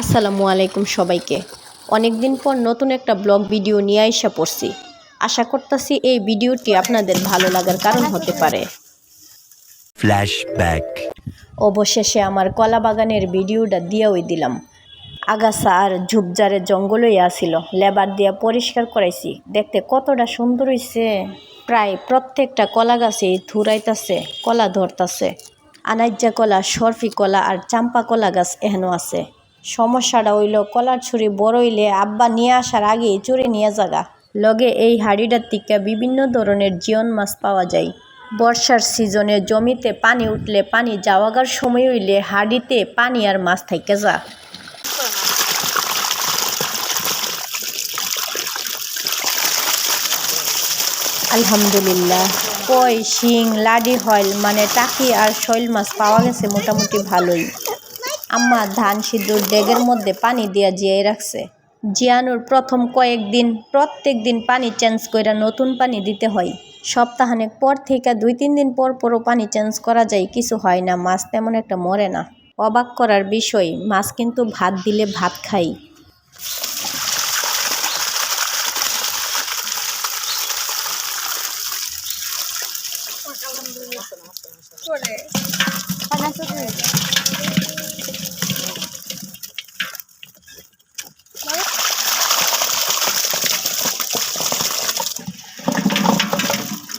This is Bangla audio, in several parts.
আসসালামু আলাইকুম সবাইকে। অনেক দিন পর নতুন একটা ব্লগ ভিডিও নিয়ে আইসা পড়ছি। আশা করতেছি এই ভিডিওটি আপনাদের ভালো লাগার কারণ হতে পারে। ফ্ল্যাশব্যাক অবশেষে আমার কলা বাগানের ভিডিওটা দিয়েওই দিলাম। আগাছা আর ঝুপঝাড়ে জঙ্গলই আসিল লেবার দিয়া পরিষ্কার করাইছি। দেখতে কতটা সুন্দর হইছে। প্রায় প্রত্যেকটা কলা গাছে থুরাইতাছে কলা ধরতাছে। আনাইজা কলা সরফি কলা আর চাম্পা কলা গাছ এহেন আছে। সমস্যাটা হইল, কলার ছুরি বড় হইলে আব্বা নিয়ে আসার আগেই চুরি নিয়ে জাগা। লগে এই হাড়িটার থেকে বিভিন্ন ধরনের জিয়ন মাছ পাওয়া যায়। বর্ষার সিজনে জমিতে পানি উঠলে পানি যাওয়াগার সময় হইলে হাড়িতে পানি আর মাছ থাইকে যা। আলহামদুলিল্লাহ। কই, শিং, লাডি, হইল মানে টাকি আর শৈল মাছ পাওয়া গেছে মোটামুটি ভালোই। আম্মা ধান সিদ্ধুর ডেগের মধ্যে পানি দিয়া জিয়াই রাখছে। জিয়ানুর প্রথম কয়েকদিন প্রত্যেক দিন পানি চেঞ্জ কইরা নতুন পানি দিতে হয়। সপ্তাহানেক পর থেকে দুই তিন দিন পর পরও পানি চেঞ্জ করা যায়, কিছু হয় না, মাছ তেমন একটা মরে না। অবাক করার বিষয়, মাছ কিন্তু ভাত দিলে ভাত খাই।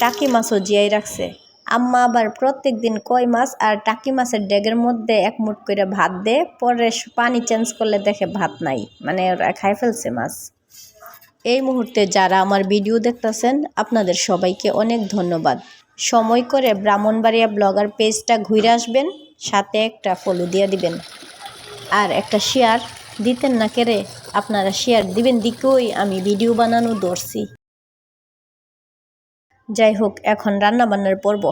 টাকি মাছও জিয়াই রাখছে। আম্মা আবার প্রত্যেক দিন কই মাছ আর টাকি মাছের ডেগের মধ্যে এক মুঠ করে ভাত দে পরে পানি চেঞ্জ করলে দেখে ভাত নাই। মানে ওরা খাই ফেলছে মাছ। এই মুহূর্তে যারা আমার ভিডিও দেখতেছেন, আপনাদের সবাইকে অনেক ধন্যবাদ। সময় করে ব্রাহ্মণবাড়িয়া ব্লগার পেজটা ঘুরে আসবেন, সাথে একটা ফলো দিয়ে দিবেন। আর একটা শেয়ার দিতেন না কেরে, আপনারা শেয়ার দিবেন, দিকেই আমি ভিডিও বানানো ধরছি। যাই হোক, এখন রান্না বান্নার পর্ব।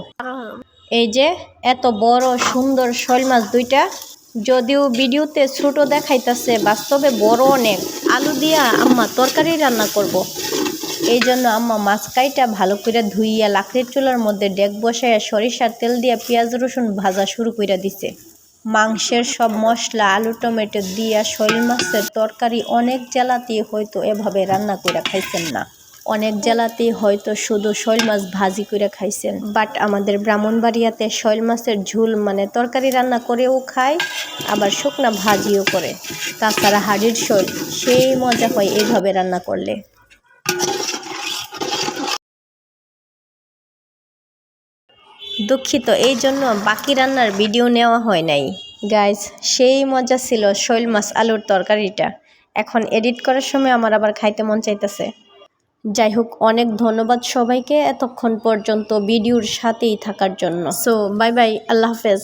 এই যে, এত বড় সুন্দর শৈল মাছ দুইটা, যদিও ভিডিওতে ছোট দেখাইতাছে, বাস্তবে বড় অনেক। আলু দিয়া আম্মা তরকারি রান্না করব। এই জন্য আম্মা মাছ কাইটা ভালো করে ধুইয়া লাকড়ির চুলার মধ্যে ডেক বসাইয়া সরিষার তেল দিয়া পেঁয়াজ, রসুন ভাজা শুরু কইরা দিছে। মাংসের সব মশলা, আলু, টমেটো দিয়া শৈল মাছের তরকারি অনেক জেলাতে হয়তো এভাবে রান্না কইরা খাইছেন না। অনেক জেলাতে হয়তো শুধু শৈল মাছ ভাজি করে খাইছেন। বাট আমাদের ব্রাহ্মণবাড়িয়াতে শৈল মাছের ঝুল মানে তরকারি রান্না করেও খায়, আবার শুকনা ভাজিও করে। তাছাড়া হাড়ির শৈল সেই মজা হয় এইভাবে রান্না করলে। দুঃখিত, এই জন্য বাকি রান্নার ভিডিও নেওয়া হয় নাই। গাইজ সেই মজা ছিল শৈল মাছ আলুর তরকারিটা। এখন এডিট করার সময় আমার আবার খাইতে মন চাইতেছে। যাই হোক, অনেক ধন্যবাদ সবাইকে এতক্ষণ পর্যন্ত ভিডিওর সাথেই থাকার জন্য। সো বাই বাই আল্লাহ হাফেজ।